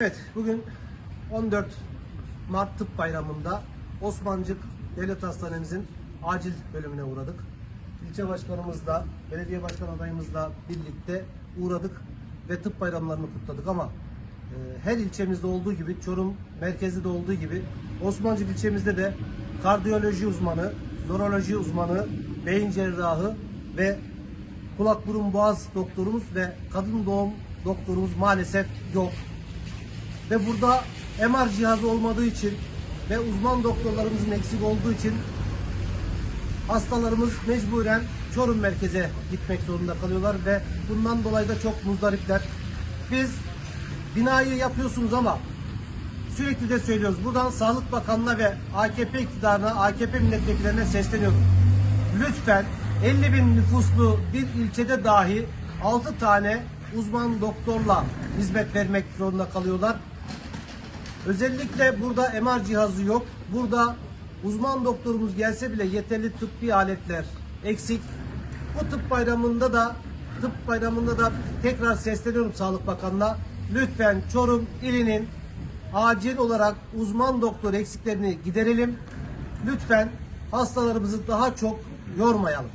Evet, bugün 14 Mart Tıp Bayramı'nda Osmancık Devlet Hastanemizin acil bölümüne uğradık. İlçe başkanımızla, belediye başkan adayımızla birlikte uğradık ve tıp bayramlarını kutladık ama e, her ilçemizde olduğu gibi, Çorum merkezde de olduğu gibi Osmancık ilçemizde de kardiyoloji uzmanı, nöroloji uzmanı, beyin cerrahı ve kulak burun boğaz doktorumuz ve kadın doğum doktorumuz maalesef yok. Ve burada MR cihazı olmadığı için ve uzman doktorlarımızın eksik olduğu için hastalarımız mecburen Çorum merkeze gitmek zorunda kalıyorlar ve bundan dolayı da çok muzdaripler. Biz binayı yapıyorsunuz ama sürekli de söylüyoruz. Buradan Sağlık Bakanlığı'na ve AKP iktidarına, AKP milletvekillerine sesleniyorum. Lütfen 50 bin nüfuslu bir ilçede dahi 6 tane uzman doktorla hizmet vermek zorunda kalıyorlar. Özellikle burada MR cihazı yok. Burada uzman doktorumuz gelse bile yeterli tıbbi aletler eksik. Bu tıp bayramında da tıp bayramında da tekrar sesleniyorum Sağlık Bakanı'na. Lütfen Çorum ilinin acil olarak uzman doktor eksiklerini giderelim. Lütfen hastalarımızı daha çok yormayalım.